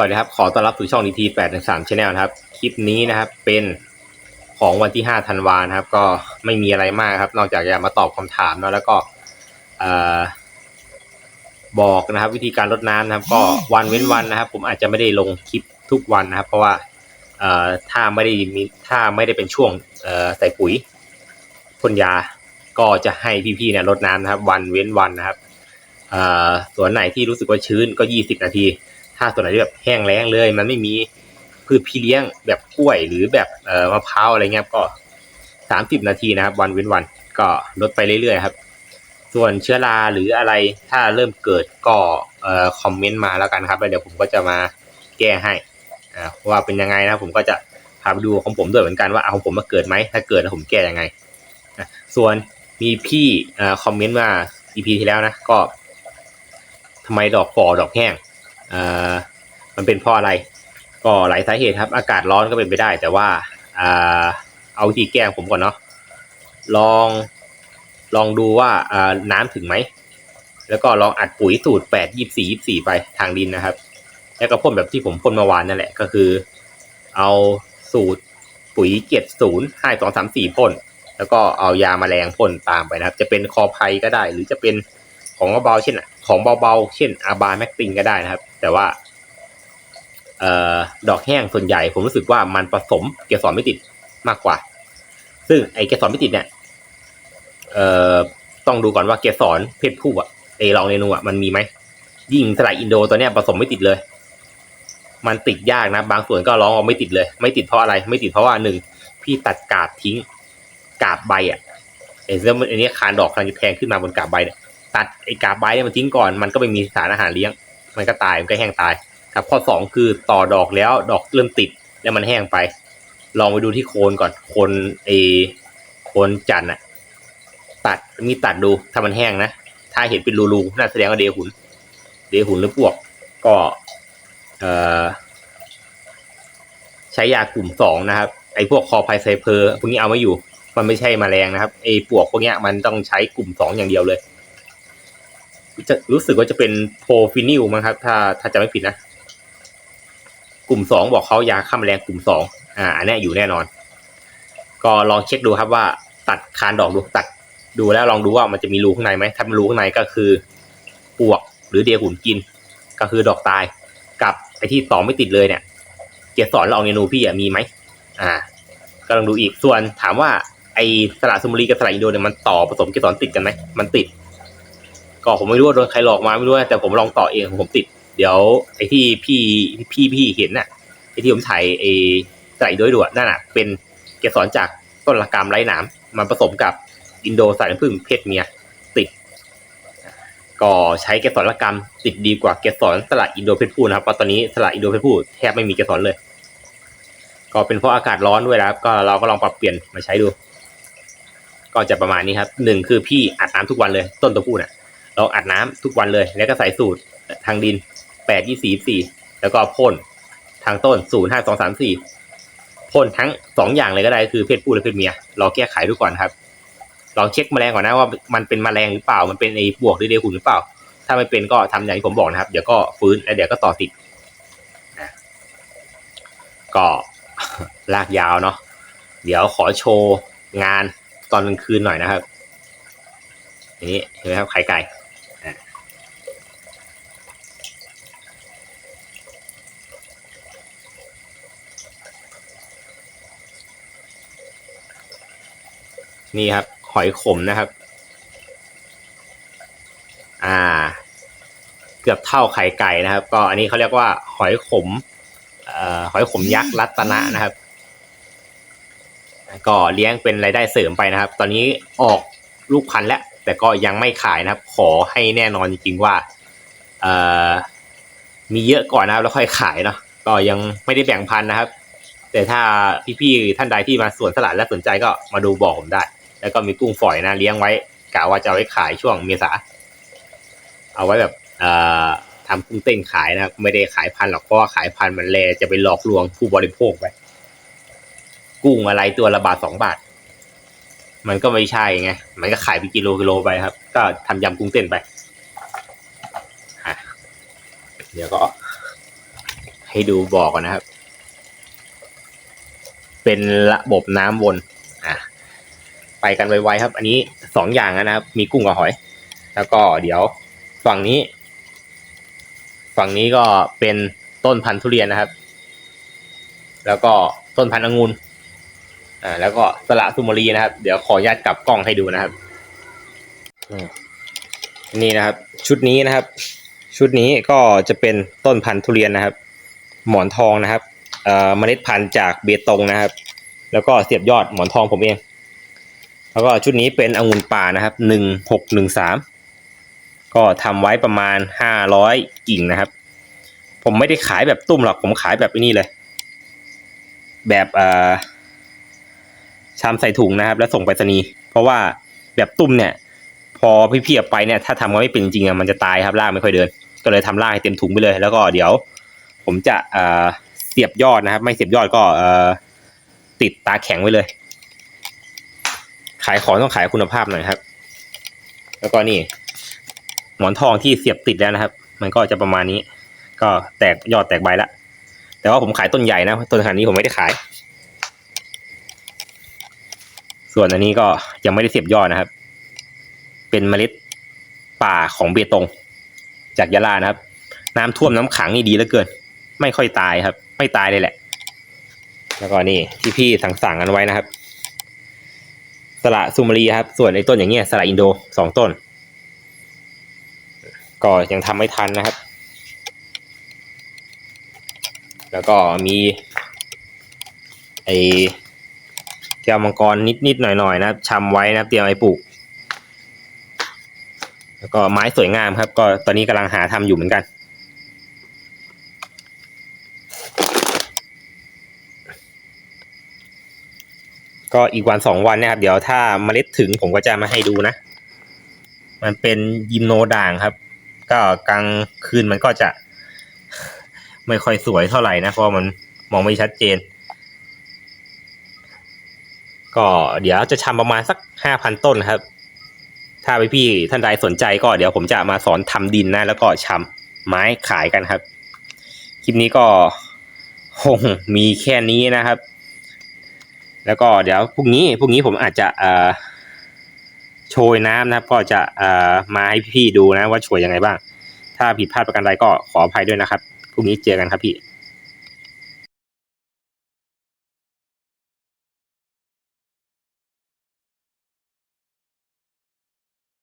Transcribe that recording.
สวัสดีครับ ขอต้อนรับสู่ช่องดีทีแปดถึงสามชแนลนะครับ คลิปนี้นะครับ เป็นของวันที่ห้าธันวาครับ ก็ไม่มีอะไรมากครับ นอกจากจะมาตอบคำถามเนอะแล้วก็อบอกนะครับ วิธีการรดน้ำนะครับ ก็วันเว้นวันนะครับ ผมอาจจะไม่ได้ลงคลิปทุกวันนะครับ เพราะว่าอถ้าไม่ได้มีถ้าไม่ได้เป็นช่วงใส่ปุ๋ยพ่นยา ก็จะให้พี่ๆเนี่ยรดน้ำนะครับ วันเว้นวันนะครับส่วนไหนที่รู้สึกว่าชื้นก็ยี่สิบนาที ถ้าส่วนไหนที่แบบแห้งแล้งเลย มันไม่มีพืชพี่เลี้ยงแบบกล้วยหรือแบบเอ่อมะพร้าวอะไรเงี้ยก็สามสิบนาทีนะครับ วันเว้นวันก็ลดไปเรื่อยๆครับ ส่วนเชื้อราหรืออะไรถ้าเริ่มเกิดก็เอ่อคอมเมนต์มาแล้วกันครับแล้วเดี๋ยวผมก็จะมาแก้ให้อ่าว่าเป็นยังไงนะผมก็จะพาไปดูของผมด้วยเหมือนกันว่าเอาของผมมาเกิดไหมถ้าเกิดแล้วผมแก้ยังไงส่วนมีพี่เอ่อคอมเมนต์มา EP ที่แล้วนะก็ทำไมดอกฟอดอกแห้ง อ่อมันเป็นเพราะอะไร ก็หลายสาเหตุครับ อากาศร้อนก็เป็นไปได้ แต่ว่าอ่าเอาวิธีแก้ของผมก่อนเนาะลองลองดูว่าอ่าน้ำถึงไหมแล้วก็ลองอัดปุ๋ยสูตรแปดยี่สี่ยี่สี่ไปทางดินนะครับ แล้วก็พ่นแบบที่ผมพ่นเมื่อวานนั่นแหละก็คือ เอาสูตรปุ๋ยเจ็ดศูนย์ห้าสองสามสี่พ่นแล้วก็เอายาแมลงพ่นตามไปนะครับ จะเป็นคอไพก็ได้ หรือจะเป็นของเบาๆเช่น ของเบาๆ เช่นอาบาแม็กติงก็ได้นะครับ แต่ว่าเออดอกแห้งส่วนใหญ่ผมรู้สึกว่ามันผสมเกสรไม่ติดมากกว่า ซึ่งไอเกสรไม่ติดเนี่ยเออต้องดูก่อนว่าเกสรเพศผู้อะไอลองเรนูอะมันมีไหมยิ่งสลายอินโดตัวเนี้ยผสมไม่ติดเลย มันติดยากนะ บางส่วนก็ร้องว่าไม่ติดเลย ไม่ติดเพราะอะไร ไม่ติดเพราะว่าหนึ่งพี่ตัดกาบทิ้งกาบใบอะไอ้เรื่องอันนี้คานดอกกำลังจะแทงขึ้นมาบนกาบใบเนี่ย ตัดไอ้กาบใบเนี่ยมันทิ้งก่อน มันก็ไม่มีสารอาหารเลี้ยง มันก็ตาย มันก็แห้งตาย ครับ ข้อสองคือต่อดอกแล้วดอกเริ่มติดแล้วมันแห้งไป ลองไปดูที่โคนก่อน โคนไอโคนจันอะตัดมีตัดดูถ้ามันแห้งนะ ถ้าเห็นเป็นรูๆน่าแสดงว่าเดหุน เดหุนหรือปวก ก็เอ่อใช้ยากลุ่มสองนะครับ ไอ้พวกคอไพไซเพอร์พวกนี้เอาไม่อยู่ มันไม่ใช่แมลงนะครับไอ้ปวกพวกนี้มันต้องใช้กลุ่มสองอย่างเดียวเลย จะรู้สึกว่าจะเป็นโพฟินิลมั้งครับ ถ้าถ้าจะไม่ผิดนะ กลุ่มสองบอกเขายาฆ่าแมลงกลุ่มสองอ่าอันนี้อยู่แน่นอน ก็ลองเช็คดูครับว่า ตัดคานดอกดูตัดดูแล้วลองดูว่ามันจะมีรูข้างในไหมถ้ามันรูข้างในก็คือปวกหรือเดียหุ่นกิน ก็คือดอกตายกับไอที่ต่อไม่ติดเลยเนี่ย เกสรละอองเนนูพี่อะมีไหมอ่าก็ลองดูอีกส่วนถามว่าไอสละซุมรีกับสละอินโดเนี่ยมันต่อผสมเกสรติดกันไหมมันติด ก็ผมไม่รู้ว่าโดนใครหลอกมาไม่รู้นะแต่ผมลองต่อเองของผมติด เดี๋ยวไอ้ที่พี่พี่พี่เห็นน่ะไอ้ที่ผมถ่ายไอสละอินโดให้ดูอะนั่นน่ะ เป็นเกสรจากต้นละกามไร้หนามมันผสมกับอินโดสายน้ำผึ้งเพศเมียติด ก็ใช้เกสรละกรรมติดดีกว่าเกสรสละอินโดเพศผู้นะครับเพราะตอนนี้สละอินโดเพศผู้แทบไม่มีเกสรเลย ก็เป็นเพราะอากาศร้อนด้วยนะครับ ก็เราก็ลองปรับเปลี่ยนมาใช้ดู ก็จะประมาณนี้ครับหนึ่งคือพี่อัดน้ำทุกวันเลย ต้นตัวผู้น่ะ เราอัดน้ำทุกวันเลย แล้วก็ใส่สูตรทางดินแปดยี่สี่สี่แล้วก็พ่นทางต้นศูนย์ห้าสองสามสี่พ่นทั้งสองอย่างเลยก็ได้คือเพศผู้และเพศเมียเราแก้ไขดูก่อนครับลองเช็คแมลงก่อนนะว่ามันเป็นแมลงหรือเปล่า มันเป็นไอ้บวกหรือเดหุ่นหรือเปล่า ถ้าไม่เป็นก็ทำอย่างที่ผมบอกนะครับ เดี๋ยวก็ฟื้นแล้วเดี๋ยวก็ต่อติดนะก็ลากยาวเนาะเดี๋ยวขอโชว์งานตอนกลางคืนหน่อยนะครับนนี้เห็นไหมครับไข่ไก่อะ นี่ครับ หอยขมนะครับ อ่า เกือบเท่าไข่ไก่นะครับ ก็อันนี้เขาเรียกว่า หอยขมเอ่อหอยขมยักษ์รัตนะนะครับ ก็เลี้ยงเป็นรายได้เสริมไปนะครับ ตอนนี้ออกลูกพันธุ์แล้ว แต่ก็ยังไม่ขายนะครับ ขอให้แน่นอนจริงๆว่าเอ่อมีเยอะก่อนนะครับ แล้วค่อยขายเนาะก็ยังไม่ได้แบ่งพันธุ์นะครับ แต่ถ้าพี่ๆท่านใดที่มาสวนสลัดและสนใจก็มาดูบอกผมได้ แล้วก็มีกุ้งฝอยนะเลี้ยงไว้กะว่าจะเอาไว้ขายช่วงเมษา เอาไว้แบบเอ่อทำกุ้งเต้นขายนะครับไม่ได้ขายพันหรอกเพราะว่าขายพันมันแลจะไปหลอกลวงผู้บริโภคไปกุ้งอะไรตัวละบาทสองบาท มันก็ไม่ใช่ไงมันก็ขายเป็นกิโลกิโลไปครับ ก็ทำยำกุ้งเต้นไปเดี๋ยวก็ให้ดูบอกก่อนนะครับ เป็นระบบน้ำวน อะ ไปกันไวๆครับ อันนี้สองอย่างนะครับ มีกุ้งกับหอย แล้วก็เดี๋ยวฝั่งนี้ ฝั่งนี้ก็เป็นต้นพันธุ์ทุเรียนนะครับ แล้วก็ต้นพันธุ์องุ่นอ่าแล้วก็สละสุมารีนะครับ เดี๋ยวขออนุญาตกลับกล้องให้ดูนะครับอืมนี่นะครับ ชุดนี้นะครับ ชุดนี้ก็จะเป็นต้นพันธุ์ทุเรียนนะครับ หมอนทองนะครับเอ่อเมล็ดพันธุ์จากเบตงนะครับ แล้วก็เสียบยอดหมอนทองผมเอง แล้วก็ชุดนี้เป็นองุ่นป่านะครับหนึ่งหกหนึ่งสามก็ทำไว้ประมาณห้าร้อยกิ่งนะครับ ผมไม่ได้ขายแบบตุ้มหรอกผมขายแบบนี้เลย แบบอ่อชามใส่ถุงนะครับ แล้วส่งไปรษณีย์เพราะว่าแบบตุ้มเนี่ย พอพี่ๆไปเนี่ยถ้าทำก็ไม่เป็นจริงๆอะมันจะตายครับรากไม่ค่อยเดิน ก็เลยทำรากให้เต็มถุงไปเลย แล้วก็เดี๋ยว ผมจะเอ่อเสียบยอดนะครับ ไม่เสียบยอดก็เอ่อติดตาแข็งไว้เลยายของต้องขายคุณภาพหน่อยครับ แล้วก็นี่หมอนทองที่เสียบติดแล้วนะครับ มันก็จะประมาณนี้ ก็แตกยอดแตกใบละแต่ว่าผมขายต้นใหญ่นะต้นขนาดนี้ผมไม่ได้ขาย ส่วนอันนี้ก็ยังไม่ได้เสียบยอดนะครับ เป็นเมล็ดป่าของเบตง จากยะลานะครับ น้ำท่วมน้ำขังนี่ดีเหลือเกิน ไม่ค่อยตายครับ ไม่ตายเลยแหละ แล้วก็นี่ที่พี่สั่งสั่งๆกันไว้นะครับ สละซูมารีครับ ส่วนไอ้ต้นอย่างเงี้ยสละอินโดสองต้น ก็ยังทำไม่ทันนะครับ แล้วก็มี ไอ้แก้วมังกรนิดๆหน่อยๆนะครับชำไว้นะเตรียมไว้ปลูก แล้วก็ไม้สวยงามครับ ก็ตอนนี้กำลังหาทำอยู่เหมือนกัน ก็อีกวันสองวันนะครับ เดี๋ยวถ้าเมล็ดถึงผมก็จะมาให้ดูนะ มันเป็นยิมโนด่างครับ ก็กลางคืนมันก็จะ ไม่ค่อยสวยเท่าไหร่นะ เพราะมันมองไม่ชัดเจน ก็เดี๋ยวจะชำประมาณสักห้าพันต้นครับ ถ้าพี่ๆท่านใดสนใจก็เดี๋ยวผมจะมาสอนทำดินนะ แล้วก็ชำไม้ขายกันครับ คลิปนี้ก็คงมีแค่นี้นะครับ แล้วก็เดี๋ยวพรุ่งนี้พรุ่งนี้ผมอาจจะเอโชยน้ำนะครับก็จะเอมาให้พี่ดูนะว่าโชยยังไงบ้าง ถ้าผิดพลาดประการใดก็ขออภัยด้วยนะครับพรุ่งนี้เจอกันครับพี่